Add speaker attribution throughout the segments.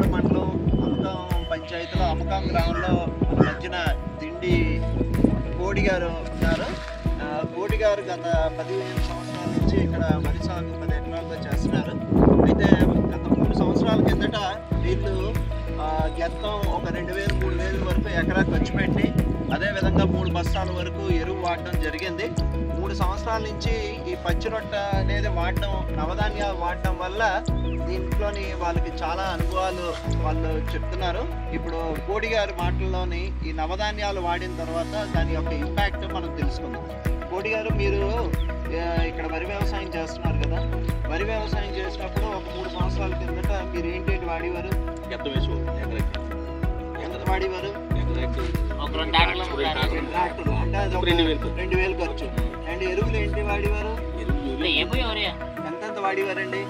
Speaker 1: కోడిగాడు మండలం అమకాం పంచాయతీలో అమ్మకం గ్రామంలో మన మధ్యన దిండి కోడి గారు ఉన్నారు కోడి గారు గత పదిహేను సంవత్సరాల నుంచి ఇక్కడ వరి సాగు పది ఎకరాల్లో చేస్తున్నారు. అయితే గత మూడు సంవత్సరాల కిందట వీళ్ళు గెత్తం ఒక రెండు వేలు మూడు వేలు వరకు ఎకరా ఖర్చు పెట్టి అదేవిధంగా మూడు బస్తాల వరకు ఎరువు వాడడం జరిగింది. మూడు సంవత్సరాల నుంచి ఈ పచ్చి రొట్ట అనేది వాడడం నవధాన్యాలు వాడడం వల్ల దీంట్లోని వాళ్ళకి చాలా అనుభవాలు వాళ్ళు చెప్తున్నారు. ఇప్పుడు కోడి గారి మాటల్లోని ఈ నవధాన్యాలు వాడిన తర్వాత దాని యొక్క ఇంపాక్ట్ మనం తెలుసుకుందాం. కోడి గారు మీరు ఇక్కడ వరి వ్యవసాయం చేస్తున్నారు కదా. వరి వ్యవసాయం చేసినప్పుడు ఒక మూడు సంవత్సరాల కిందట మీరు ఏంటేంటి వాడేవారు?
Speaker 2: ఎంత వేసు
Speaker 1: ఎంత వాడేవారు?
Speaker 3: రెండు
Speaker 2: వేలు
Speaker 1: ఖర్చు. ఎరువులు ఏంటి వాడేవారు? ఎంతెంత వాడేవారండి?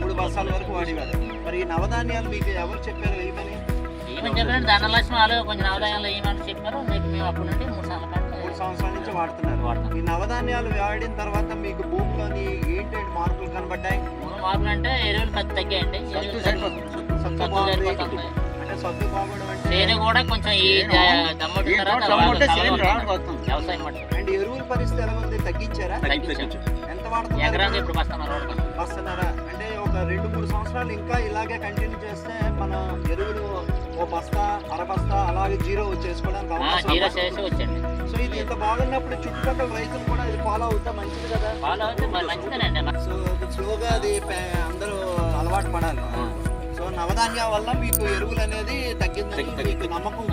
Speaker 3: మూడు బస్తాలు
Speaker 1: వరకు వాడేవారు. మరి ఈ నవధాన్యాలు మీకు ఎవరు చెప్పారు వేయమని
Speaker 3: ఏమని చెప్పారంటే ధనలక్ష్మి కొంచెం ఏమని చెప్పారు మేము నుండి మూడు సార్లు
Speaker 1: మూడు సంవత్సరాల నుంచి వాడుతున్నారు.
Speaker 3: వాడతాం.
Speaker 1: ఈ నవధాన్యాలు వాడిన తర్వాత మీకు భూమిలోని ఏంటంటే మార్పులు కనబడ్డాయి?
Speaker 3: మార్పులు అంటే ఎరువులు పెద్ద తగ్గాయండి.
Speaker 1: సత్తు.
Speaker 3: సరిపోతుంది. చేను కూడా కొంచెం ఈ దమ్మటి
Speaker 2: వస్తుంది.
Speaker 3: వ్యవసాయం మట్టి
Speaker 1: అండ్ ఎరువుల పరిస్థితి ఎలా ఉంది? తగ్గించారా?
Speaker 2: తగ్గి తగ్గించు.
Speaker 1: ఎంత వాడుతున్నారు?
Speaker 3: ఎకరాకి ఇప్పుడు బస్తున్నారు వాడుతాం
Speaker 1: వస్తున్నారా? అంటే ఒక రెండు మూడు సంవత్సరాలు ఇంకా ఇలాగే కంటిన్యూ చేస్తే మనం ఎరువులు ఓ బస్తా అర బస్తా అలాగే జీరో వచ్చేసుకోవడానికి అవకాశం
Speaker 3: జీరో
Speaker 1: ఉంది.
Speaker 3: చేసి వచ్చండి
Speaker 1: సో ఇది ఇంత బాగున్నప్పుడు చుట్టుపక్కల రైతులు కూడా ఇది ఫాలో అవుతా మంచిది కదా?
Speaker 3: అయితే మరి మంచిదేనండి.
Speaker 1: సో స్లోగా అది అందరూ అలవాటు పడాలి. నవధాన్యాల వల్ల మీకు ఎరువులు అనేది తగ్గిందని
Speaker 2: తగ్గి- తగ్గి-
Speaker 1: మీకు నమ్మకం